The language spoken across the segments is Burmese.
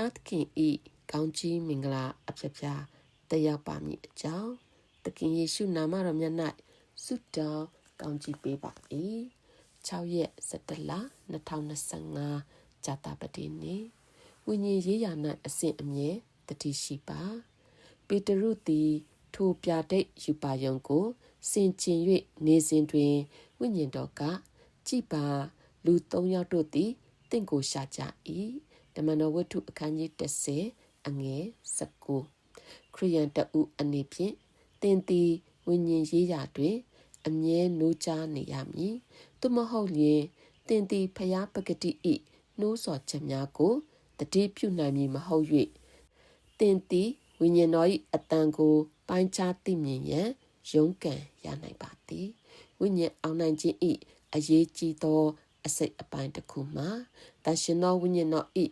ားသခင်ဤကောင်းကြီးမင်္ဂလာအဖျားဖျားတက်ရောက်ပါမည်အကြောင်းသခင်ယေရှုနာမတော်မြတ်၌ဆုတောင်းကောင်းကြီးပေးပါ၏6ရက်17လ2025ဇာတာပတိနေ့ဝိညာဉ်ရေးရာ၌အစဉ်အမြဲတတိရှိပါပေတရုသည် ထိုပြတိတ်ယူပါယုံကိုစင်ကျင်၍နေစဉ်တွင်ဝိညာဉ်တော်ကကြည်ပါလူ၃ယောက်တို့သည်တင့်ကိုရှာကြ၏ ဓမ္မတော်ဝတ္ထုအခန်းကြီး30အငယ်19ခရိယန်တအုအနေဖြင့်တင်တီဝိညာဉ်ရေးရာတွင် အမြဲနိုးကြားနေရမည်သို့မဟုတ်လျင်တင်တီဖျားပဂတိဤနှိုးဆော်ချက်များကိုတတိပြုနိုင်မည်မဟုတ်၍တင်တီဝိညာဉ်တော်၏အတန်ကို ပိုင်းခြားသိမြင်ရန်ရုန်းကန်ရနိုင်ပါသည်ဝိညာဉ်အောင်နိုင်ခြင်းဤအရေးကြီးသော အစိတ်အပိုင်းတစ်ခုမှာတရှင်သောဝိညာဉ်တော်ဤ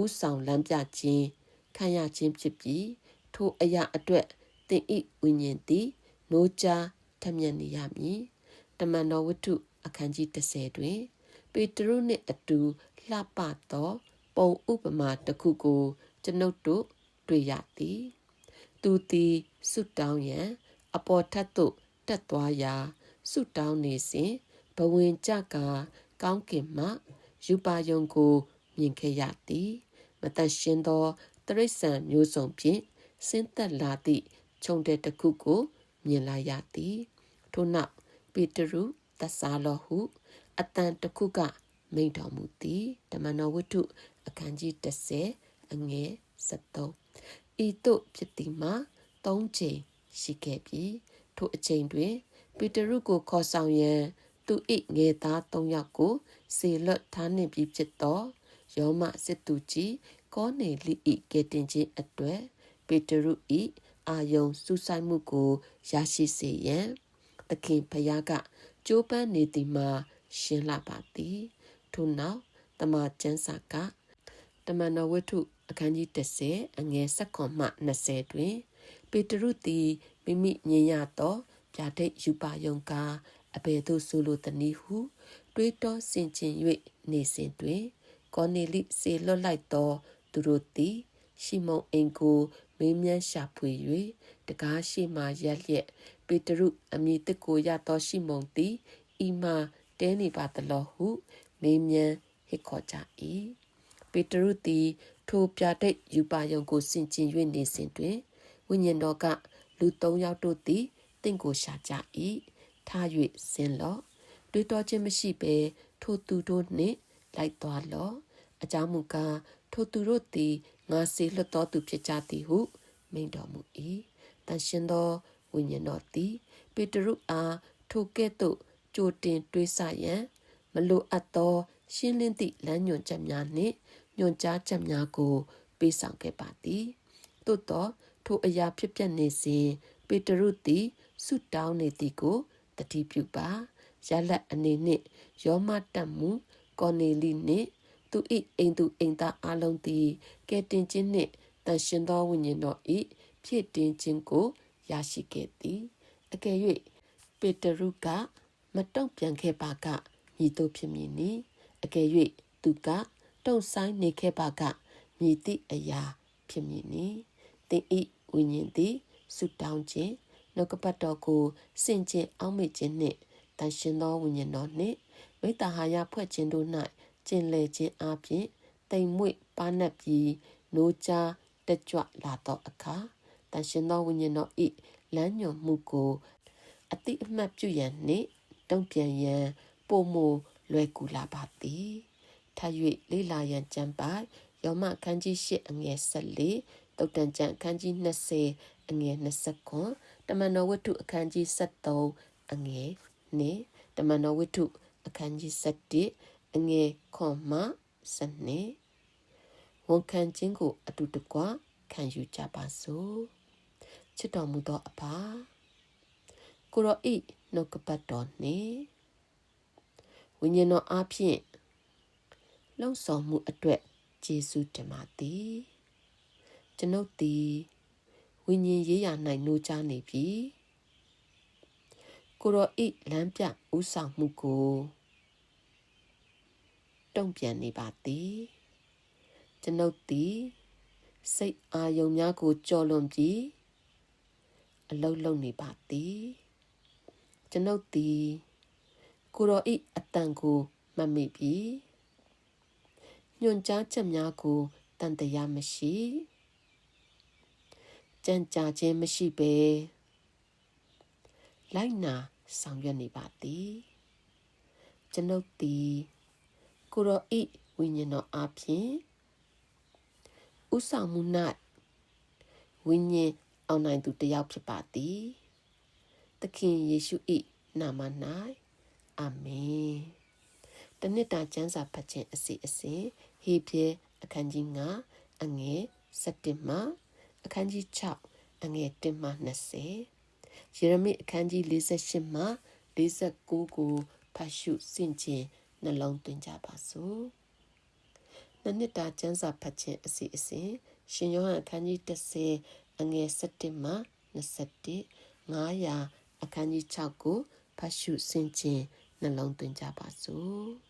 ဥဆောင်လမ်းပြခြင်းခံရခြင်းဖြစ်ပြီးထိုအရာအတွက်သင်ဤဝိညာဉ်သည်နိုးကြားထမျက်နေရမည်တမန်တော်ဝတ္ထုအခန်းကြီး30တွင်ပေတရုနှင့်အတူလှပသောပုံဥပမာတစ်ခုကို ကျွန်ုပ်တို့တွေ့ရသည်သူသည်ဆုတောင်းရန်အပေါ်ထက်သို့တက်သွားရာဆုတောင်းနေစဉ်ဘဝင်ကြကာ ကောင်းကင်မှယူပါယုံကိုမြင်ခဲ့ရသည်မတတ်ရှင်သောတရိษံမျိုးစုံဖြင့်ဆင်းသက်လာသည့်ခြုံတဲ့တစ်ခုကို မြင်လာရသည်ထို့နောက်ပေတရုသစ္စာလောဟုအတန်တစ်ခုက မိန့်တော်မူသည်ဓမ္မနောဝတ္ထုအခန်းကြီး30အငယ်73ဤသို့ဖြစ်သည်မှာ၃ချိန်ရှိခဲ့ပြီးထိုအချိန်တွင် ပေတရုကိုခေါ်ဆောင်ရန် သူ၏ငယ်သား၃ယောက်ကိုစေလွတ်ထားနှင့်ပြီးဖြစ်သောယောမစစ်သူကြီးကောနေလိ၏ကဲတင်ခြင်းအတွက်ပေတရု၏အာယုံစူးစိုက်မှုကိုရရှိစေရန်သခင်ဖျားကကြိုးပမ်းနေသည်မှာရှင်းလာပါသည်ထို့နောက်တမန်ကျမ်းစာကတမန်တော်ဝတ္ထုအခန်းကြီး30အငယ်7မှ20တွင် ပေတရုသည်မိမိမြင်ရသောဗျာဒိတ်ယူပါယုံက အဘယ်သို့ဆိုလိုသနည်းဟု တွေးတောဆင်ခြင်၍နေစဉ်တွင် ကောနေလိစေလွတ်လိုက်သော သူတို့သည် ရှီမုန်အင်ကိုမေးမြန်းရှာဖွေ၍တကားရှိမှရက်လျက်ပေတရုအမည်တကိုရသောရှီမုန်သည်ဤမှတဲနေပါသလောဟုမေးမြန်းဟစ်ခေါ်ကြ၏ပေတရုသည် ထိုပြတိတ်ယူပါယုံကိုဆင်ကျင်၍နေစဉ်တွင်ဝိညာဉ်တော်ကလူ၃ယောက်တို့သည်တင့်ကိုရှာကြ၏ ထား၍ဆင်းလော့တွေးတောခြင်းမရှိဘဲထိုသူတို့နှင့်လိုက်သွားလော့အကြောင်းမူကားထိုသူတို့သည်ငါစေလွတ်တော်သူဖြစ်ကြသည်ဟုမိန့်တော်မူ၏တန်ရှင်သောဝိညာဉ်တော်သည်ပေတရုအားထိုကဲ့သို့ကြိုတင်တွေးဆရန်မလိုအပ်သော ရှင်းလင်းသည့်လမ်းညွှန်ချက်များနှင့်ညွှန်ကြားချက်များကို ပေးဆောင်ခဲ့ပါသည်သို့သောထိုအရာဖြစ်ပျက်နေစဉ်ပေတရုသည်ဆုတောင်းနေသည်ကို တတိပြုပါရလက်အနေနှင့်ယောမတတ်မှုကော်နေလီနှင့်သူ၏အိမ်သူအိမ်သားအလုံးသည်ကဲတင်ခြင်းနှင့်တန်ရှင်သောဝိညာဉ်တော်၏ဖြစ်တင်ခြင်းကိုရရှိခဲ့သည်အကယ်၍ပေတရုကမတုံ့ပြန်ခဲ့ပါကမြည်တို့ဖြစ်မည်နီအကယ်၍သူကတုံ့ဆိုင်နေခဲ့ပါကမြည်သည့်အရာဖြစ်မည်နီသင်၏ဝိညာဉ်သည်ဆုတောင်းခြင်း နှုတ်ကပတ်တော်ကိုစင်ကြင်အောက်မေ့ခြင်းနှင့်တန်ရှင်သောဝိညာဉ်တော်နှင့်မိတ္တဟာယဖွဲ့ခြင်းတို့၌ကျင်လည်ခြင်းအပြင်တိမ်မွေ့ပါနပ်ပြီးနိုးကြားတက်ကြွလာသောအခါတန်ရှင်သောဝိညာဉ်တော်၏လမ်းညွှန်မှုကိုအတိအမှတ်ပြုရန်နှင့်တုံ့ပြန်ရန်ပုံမလွယ်ကူလာပါသည်ထပ်၍လေးလာရန်ကြံပါယောမခန်းကြီး၈အငယ်14 တုတ်တန်ကျန်အခန်းကြီး20အငယ်29တမန်တော်ဝတ္ထုအခန်းကြီး73အငယ်2တမန်တော်ဝတ္ထုအခန်းကြီး7အငယ်ခွန်မှ7ဝန်ခံခြင်းကိုအတူတကွခံယူကြပါစို့ချစ်တော်မူသောအဖကိုရောဤနှုတ်ကပတ်တော်နှင့်ဝိညာဉ်တော်အားဖြင့်လှုံ့ဆော်မှုအတွက်ယေရှုတင်ပါသည် ကျွန်ုပ်သည်ဝိညာဉ်ရေးရာ၌နှိုးချနေပြီကိုရောဤလမ်းပြဥဆောင်မှုကိုတုံ့ပြန်နေပါသည်ကျွန်ုပ်သည်စိတ်အာယုံများကိုကြော်လွန်ပြီးအလုတ်လုံနေပါသည်ကျွန်ုပ်သည်ကိုရောဤအတန်ကိုမှတ်မိပြီးညွန်ကြားချက်များကိုတန်တရားမရှိ ကြံကြာခြင်းမရှိပဲလိုက်နာဆောင်ရွက်နေပါသည်ကျွန်ုပ်သည်ကိုရောဤဝိညာဉ်တော်အပြင်ဥဆောင်မှု၌ဝိညာဉ်အောင်နိုင်သူတစ်ယောက်ဖြစ်ပါသည်သခင်ယေရှု၏နာမ၌အာမင်တနစ်တာကျမ်းစာဖတ်ခြင်းအစီအစဉ်ဟေပြဲအခန်းကြီး9အငယ်7မှ အခန်းကြီး6အငယ်1မှ20ယေရမိအခန်းကြီး48မှ49ကိုဖတ်ရှုဆင့်ခြင်းနှလုံးသွင်းကြပါစို့နှစ်နှစ်တာကျမ်းစာဖတ်ခြင်းအစီအစဉ်ရှင်ယောဟန်အခန်းကြီး30အငယ်7မှ21 900အခန်းကြီး6ကိုဖတ်ရှုဆင်ခြင်နှလုံးသွင်းကြပါစို့